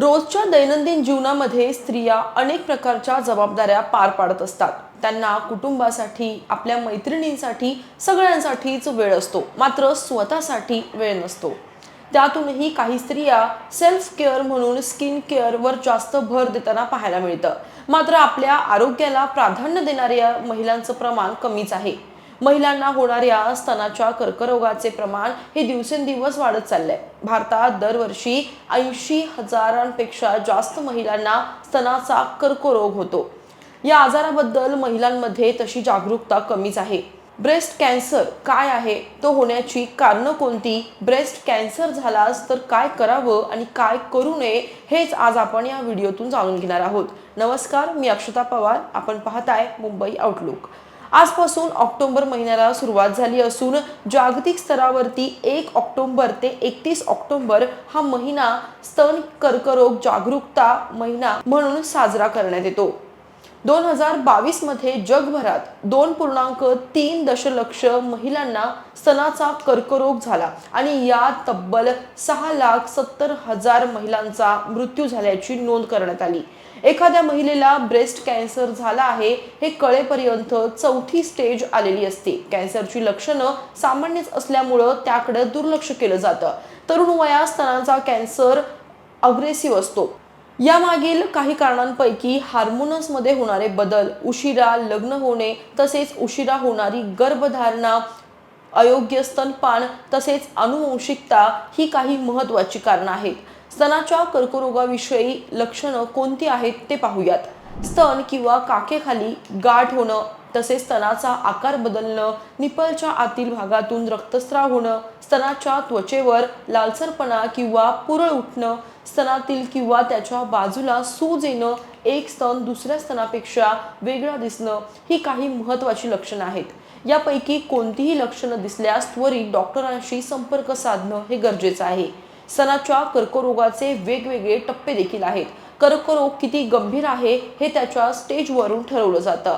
रोजच्या दैनंदिन जीवनामध्ये स्त्रिया अनेक प्रकारच्या जबाबदाऱ्या पार पाडत असतात. त्यांना कुटुंबासाठी आपल्या मैत्रिणींसाठी सगळ्यांसाठीच वेळ असतो. मात्र स्वतःसाठी वेळ नसतो. त्यातूनही काही स्त्रिया सेल्फ केअर म्हणून स्किन केअरवर जास्त भर देताना पाहायला मिळतं. मात्र आपल्या आरोग्याला प्राधान्य देणाऱ्या महिलांचं प्रमाण कमीच आहे. महिलांना होणाऱ्या स्तनाच्या कर्करोगाचे प्रमाण हे दिवसेंदिवस वाढत चाललंय. भारतात दरवर्षी ऐंशी हजारांपेक्षा जास्त महिलांना स्तनाचा कर्करोग होतो. या आजाराबद्दल महिलांमध्ये तशी जागरूकता कमीच आहे. ब्रेस्ट कॅन्सर काय आहे? तो होण्याची कारणं कोणती? ब्रेस्ट कॅन्सर झालास तर काय करावं आणि काय करू नये हेच आज आपण या व्हिडिओतून जाणून घेणार आहोत. नमस्कार मी अक्षता पवार. आपण पाहताय मुंबई आउटलुक आजपासून ऑक्टोबर महिन्याला सुरुवात झाली असून जागतिक स्तरावरती एक ऑक्टोबर ते एकतीस ऑक्टोबर हा महिना स्तन कर्करोग जागरूकता महिना म्हणून साजरा करण्यात येतो. दोन हजार बावीसमध्ये जगभरात दोन पूर्णांक तीन दशलक्ष महिलांना स्तनाचा कर्करोग झाला आणि या तब्बल सहा लाख सत्तर हजार महिलांचा मृत्यू झाल्याची नोंद करण्यात आली. एखाद्या महिलेला ब्रेस्ट कॅन्सर झाला आहे हे कळेपर्यंत चौथी स्टेज आलेली असते. कॅन्सरची लक्षणं सामान्यच असल्यामुळं त्याकडे दुर्लक्ष केलं जातं. तरुण वयात स्तनाचा कॅन्सर अग्रेसिव्ह असतो. यामागील काही कारणांपैकी हार्मोनसमध्ये होणारे बदल उशिरा लग्न होणे तसेच उशिरा होणारी गर्भधारणा अयोग्य स्तनपान तसेच अनुवंशिकता ही काही महत्त्वाची कारणं आहेत. स्तनाच्या कर्करोगाविषयी लक्षणं कोणती आहेत ते पाहूयात. स्तन किंवा काकेखाली गाठ होणं तसेच स्तनाचा आकार बदलणं निपलच्या आतील भागातून रक्तस्राव होणं स्तनाच्या त्वचेवर लालसरपणा किंवा पुरळ उठणं स्तनातील किंवा त्याच्या बाजूला सूज येणं एक स्तन दुसऱ्या स्तनापेक्षा वेगळा दिसणं ही काही महत्त्वाची लक्षणं आहेत. यापैकी कोणतीही लक्षणं दिसल्यास त्वरित डॉक्टरांशी संपर्क साधणं हे गरजेचं आहे. सणाच्या कर्करोगाचे वेगवेगळे टप्पे देखील आहेत. कर्करोग किती गंभीर आहे हे त्याच्या स्टेजवरून ठरवलं जातं.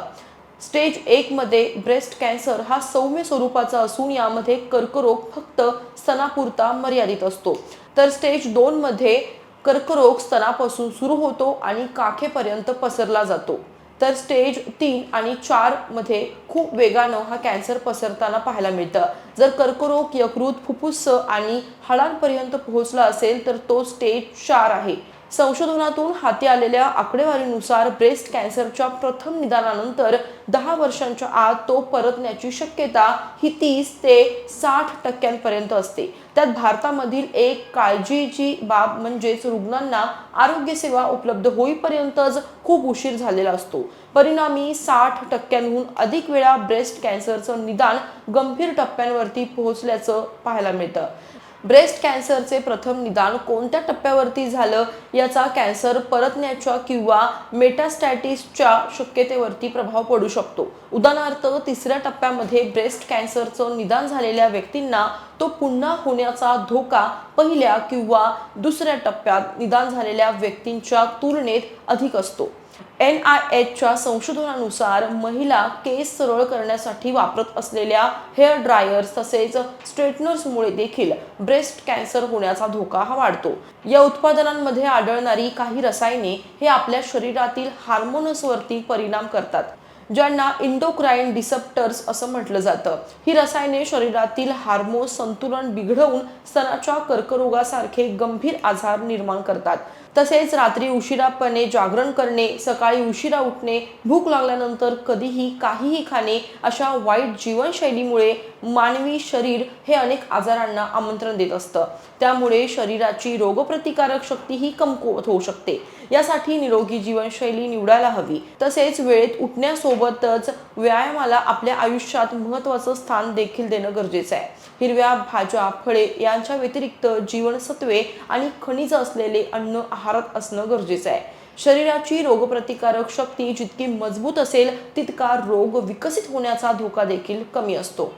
स्टेज एक मध्ये ब्रेस्ट कॅन्सर हा सौम्य स्वरूपाचा असून यामध्ये कर्करोग फक्त स्तनापुरता मर्यादित असतो. तर स्टेज दोन मध्ये कर्करोग स्तनापासून सुरू होतो आणि काखेपर्यंत पसरला जातो. तर स्टेज तीन आणि चारमध्ये खूप वेगानं हा कॅन्सर पसरताना पाहायला मिळतं. जर कर्करोग यकृत फुफ्फुस आणि हाडांपर्यंत पोहोचला असेल तर तो स्टेज चार आहे. संशोधनातून हाती आलेल्या आकडेवारीनुसार ब्रेस्ट कॅन्सरच्या प्रथम निदानानंतर दहा वर्षांच्या आत तो परतण्याची शक्यता ही तीस ते साठ टक्क्यांपर्यंत असते. त्यात भारतामधील एक काळजीची बाब म्हणजेच रुग्णांना आरोग्यसेवा उपलब्ध होईपर्यंतच खूप उशीर झालेला असतो. परिणामी साठ टक्क्यांहून अधिक वेळा ब्रेस्ट कॅन्सरचं निदान गंभीर टप्प्यांवरती पोहोचल्याचं पाहायला मिळतं. ब्रेस्ट कॅन्सरचे प्रथम निदान कोणत्या टप्प्यावरती झालं? याचा कॅन्सर परतण्याच्या किंवा मेटास्टॅटिसच्या शक्यतेवरती प्रभाव पडू शकतो. उदाहरणार्थ तिसऱ्या टप्प्यामध्ये ब्रेस्ट कॅन्सरचं निदान झालेल्या व्यक्तींना तो पुन्हा होण्याचा धोका पहिल्या किंवा दुसऱ्या टप्प्यात निदान झालेल्या व्यक्तींच्या तुलनेत अधिक असतो. एन आय एचच्या संशोधनानुसार महिला केस सरळ करण्यासाठी वापरत असलेल्या हेअर ड्रायर्स तसेच स्ट्रेटनर्समुळे देखील ब्रेस्ट कॅन्सर होण्याचा धोका हा वाढतो. या उत्पादनांमध्ये आढळणारी काही रसायने हे आपल्या शरीरातील हार्मोनसवरती परिणाम करतात ज्यांना इंडोक्राईन डिसप्टर्स असं म्हटलं जातं. ही रसायने शरीरातील हार्मोन संतुलन बिघडवून स्तनाच्या कर्करोगासारखे गंभीर आजार निर्माण करतात. तसेच रात्री उशिरापणे जागरण करणे सकाळी उशिरा उठणे भूक लागल्यानंतर कधीही काहीही खाणे अशा वाईट जीवनशैलीमुळे मानवी शरीर हे अनेक आजारांना आमंत्रण देत असतं. त्यामुळे शरीराची रोगप्रतिकारक शक्ती ही कमकुवत होऊ शकते. यासाठी निरोगी जीवनशैली निवडायला हवी. तसेच वेळेत उठण्यासोबतच व्यायामाला आपल्या आयुष्यात महत्त्वाचं स्थान देखील देणं गरजेचं आहे. हिरव्या भाज्या फळे यांच्या व्यतिरिक्त जीवनसत्वे आणि खनिज असलेले अन्न आहारात असणं गरजेचं आहे. शरीराची रोगप्रतिकारक शक्ती जितकी मजबूत असेल तितका रोग विकसित होण्याचा धोका देखील कमी असतो.